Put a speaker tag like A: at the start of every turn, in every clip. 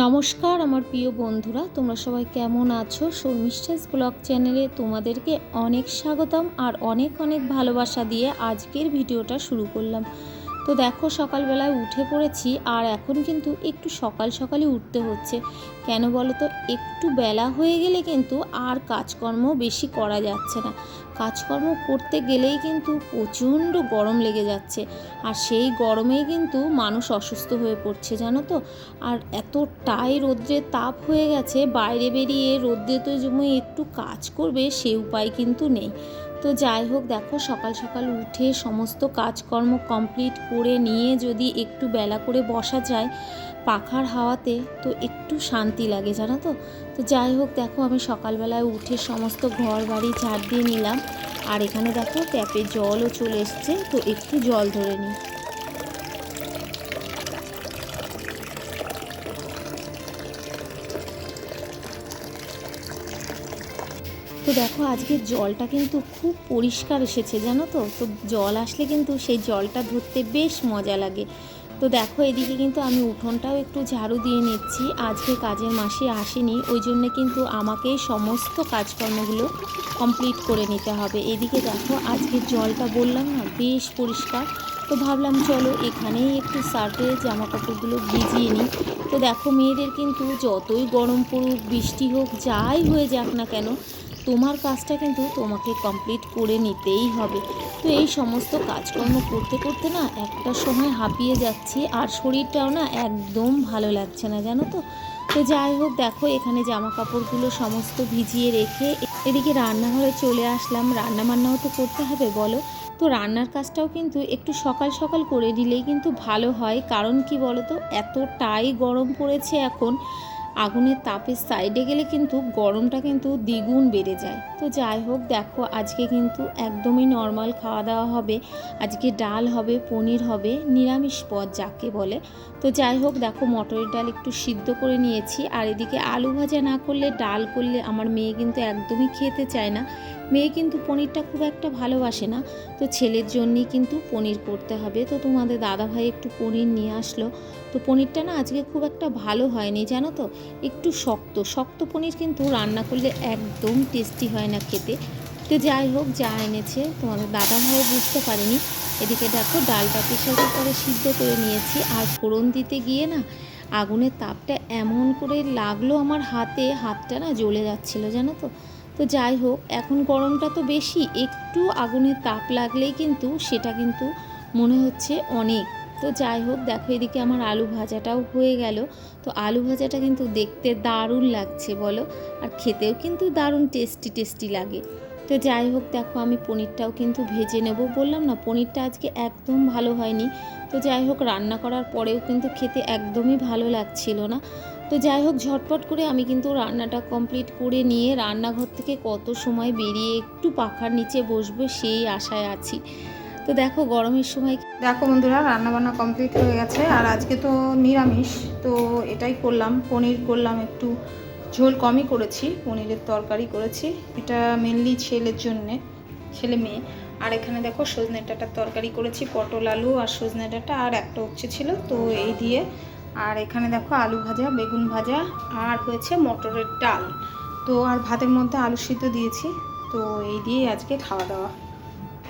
A: নমস্কার আমার প্রিয় বন্ধুরা, তোমরা সবাই কেমন আছো? শর্মিষ্ঠাস ব্লগ চ্যানেলে তোমাদেরকে অনেক স্বাগতম আর অনেক অনেক ভালোবাসা দিয়ে আজকের ভিডিওটা শুরু করলাম। তো দেখো সকালবেলায় উঠে পড়েছি আর এখন কিন্তু একটু সকাল সকালই উঠতে হচ্ছে। কেন বলো তো? একটু বেলা হয়ে গেলে কিন্তু আর কাজকর্ম বেশি করা যাচ্ছে না। কাজকর্ম করতে গেলেই কিন্তু প্রচণ্ড গরম লেগে যাচ্ছে। আর সেই গরমেই কিন্তু মানুষ অসুস্থ হয়ে পড়ছে, জানো তো? আর এতটাই রোদ্রের তাপ হয়ে গেছে, বাইরে বেরিয়ে রোদ্রে তো জমে একটু কাজ করবে সে উপায় কিন্তু নেই। তো যাই হোক, দেখো সকাল সকাল উঠে সমস্ত কাজকর্ম কমপ্লিট করে নিয়ে যদি একটু বেলা করে বসা যায় পাখার হাওয়াতে, তো একটু শান্তি লাগে, জানো তো? তো যাই হোক, দেখো আমি সকালবেলায় উঠে সমস্ত ঘর বাড়ি ঝাড় দিয়ে নিলাম। আর এখানে দেখো ট্যাপে জলও চলে এসছে, তো একটু জল ধরে নিই। দেখো আজকে জলটা কিন্তু খুব পরিষ্কার এসেছে, জানো তো? তো জল আসলে কিন্তু সেই জলটা ধরতে বেশ মজা লাগে। তো দেখো, এদিকে কিন্তু আমি উঠোনটাও একটু ঝাড়ু দিয়ে নিচ্ছি। আজকে কাজের মাসে আসেনি, ওই জন্য কিন্তু আমাকে সমস্ত কাজকর্মগুলো কমপ্লিট করে নিতে হবে। এদিকে দেখো, আজকে জলটা বললাম না, বেশ পরিষ্কার। তো ভাবলাম, চলো এখানেই একটু শার্টে জামা কাপড়গুলো ভিজিয়ে নিই। তো দেখো, মেয়েদের কিন্তু যতই গরম পড়ুক, বৃষ্টি হোক, যাই হয়ে যাক না কেন তোমার কাজটা কিন্তু তোমাকে কমপ্লিট করে নিতেই হবে। তো এই সমস্ত কাজকর্ম করতে করতে না একটা সময় হাঁপিয়ে যাচ্ছি আর শরীরটাও না একদম ভালো লাগছে না, জানো তো? তো যাই হোক, দেখো এখানে জামা কাপড়গুলো সমস্ত ভিজিয়ে রেখে এদিকে রান্নাঘরে চলে আসলাম। রান্না বান্নাও তো করতে হবে, বলো? তো রান্নার কাজটাও কিন্তু একটু সকাল সকাল করে দিলেই কিন্তু ভালো হয়। কারণ কি বলো তো? এতটাই গরম পড়েছে এখন আগুনের তাপের সাইডে গেলে কিন্তু গরমটা কিন্তু দ্বিগুণ বেড়ে যায়। তো যাই হোক, দেখো আজকে কিন্তু একদমই নর্মাল খাওয়া দাওয়া হবে। আজকে ডাল হবে, পনির হবে, নিরামিষ পদ যাকে বলে। তো যাই হোক, দেখো মটরের ডাল একটু সিদ্ধ করে নিয়েছি। আর এদিকে আলু ভাজা না করলে, ডাল করলে আমার মেয়ে কিন্তু একদমই খেতে চায় না। মেয়ে কিন্তু পনিরটা খুব একটা ভালোবাসে না। তো ছেলের জন্যই কিন্তু পনির করতে হবে। তো তোমাদের দাদাভাই একটু পনির নিয়ে আসলো। তো পনিরটা না আজকে খুব একটা ভালো হয়নি, জানো তো? একটু শক্ত। শক্ত পনির কিন্তু রান্না করলে একদম টেস্টি হয় না খেতে। তো যাই হোক, যা এনেছে, তোমাদের দাদাভাইও বুঝতে পারেনি। এদিকে দেখো ডালটা প্রেশার কুকারে সিদ্ধ করে নিয়েছি। আর ফোড়ন দিতে গিয়ে না আগুনের তাপটা এমন করে লাগল আমার হাতে, হাতটা না জ্বলে যাচ্ছিল, জানো তো? তো যাই হোক, এখন গরমটা তো বেশি, একটু আগুনের তাপ লাগলেই কিন্তু সেটা কিন্তু মনে হচ্ছে অনেক। তো যাই হোক, দেখো এদিকে আমার আলু ভাজাটাও হয়ে গেল। তো আলু ভাজাটা কিন্তু দেখতে দারুণ লাগছে বলো, আর খেতেও কিন্তু দারুণ টেস্টি টেস্টি লাগে। তো যাই হোক, দেখো আমি পনিরটাও কিন্তু ভেজে নেব। বললাম না, পনিরটা আজকে একদম ভালো হয়নি। তো যাই হোক, রান্না করার পরেও কিন্তু খেতে একদমই ভালো লাগছিল না। তো যাই হোক, ঝটপট করে আমি কিন্তু রান্নাটা কমপ্লিট করে নিয়ে রান্নাঘর থেকে কত সময় বেরিয়ে একটু পাখার নিচে বসবো সেই আশায় আছি। তো দেখো, গরমের সময়
B: দেখো বন্ধুরা রান্না বান্না কমপ্লিট হয়ে গেছে। আর আজকে তো নিরামিষ, তো এটাই করলাম। পনির করলাম একটু। ঝোল কমই করেছি, পনিরের তরকারি করেছি। এটা মেনলি ছেলের জন্যে, ছেলে মেয়ে। আর এখানে দেখো, সজনে ডাঁটার তরকারি করেছি, পটল আলু আর সজনে ডাঁটা। আর একটা উচ্ছে ছিল, তো এই দিয়ে আর এখানে দেখো আলু ভাজা, বেগুন ভাজা আর হয়েছে মটরের ডাল। তো আর ভাতের মধ্যে আলু সিদ্ধ দিয়েছি। তো এই দিয়েই আজকে খাওয়া দাওয়া।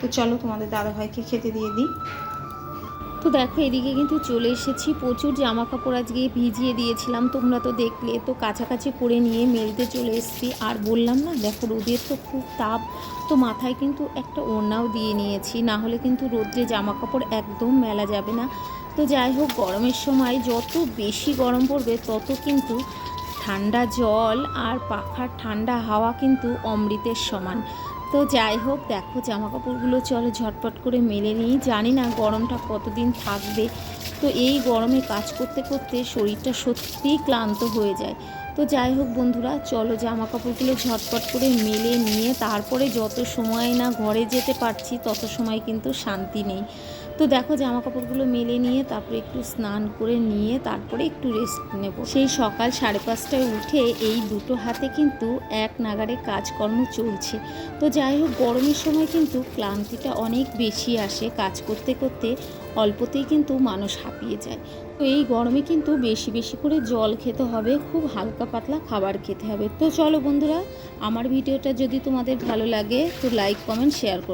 B: তো চলো তোমাদের দাদাভাইকে খেতে দিয়ে দিই।
A: তো দেখো, এদিকে কিন্তু চলে এসেছি। প্রচুর জামা কাপড় আজকে ভিজিয়ে দিয়েছিলাম, তোমরা তো দেখলে। তো কাছাকাছি করে নিয়ে মেলতে চলে এসেছি। আর বললাম না, দেখো, রোদের তো খুব তাপ। তো মাথায় কিন্তু একটা ওড়নাও দিয়ে নিয়েছি। না হলে কিন্তু রোদ্রে জামা কাপড় একদম মেলা যাবে না। তো যাই হোক, গরমের সময় যত বেশি গরম পড়বে, তত কিন্তু ঠান্ডা জল আর পাখার ঠান্ডা হাওয়া কিন্তু অমৃতের সমান। তো যাই হোক, দেখো জামা কাপড়গুলো চলো ঝটপট করে মেলে নিই। জানি না গরমটা কতদিন থাকবে। তো এই গরমে কাজ করতে করতে শরীরটা সত্যিই ক্লান্ত হয়ে যায়। তো যাই হোক বন্ধুরা, চলো জামা কাপড়গুলো ঝটপট করে মেলে নিয়ে তারপরে যত সময় না ঘরে যেতে পারছি, তত সময় কিন্তু শান্তি নেই। তো দেখো জামা কাপড়গুলো মেলে নিয়ে তারপরে একটু স্নান করে নিয়ে তারপরে একটু রেস্ট নেব। সেই সকাল সাড়ে পাঁচটায় উঠে এই দুটো হাতে কিন্তু এক নাগারে কাজকর্ম চলছে। তো যাই হোক, গরমের সময় কিন্তু ক্লান্তিটা অনেক বেশি আসে। কাজ করতে করতে অল্পতেই কিন্তু মানুষ হাঁপিয়ে যায়। তো এই গরমে কিন্তু বেশি বেশি করে জল খেতে হবে, খুব হালকা পাতলা খাবার খেতে হবে। তো চলো বন্ধুরা, আমার ভিডিওটা যদি তোমাদের ভালো লাগে তো লাইক কমেন্ট শেয়ার করো।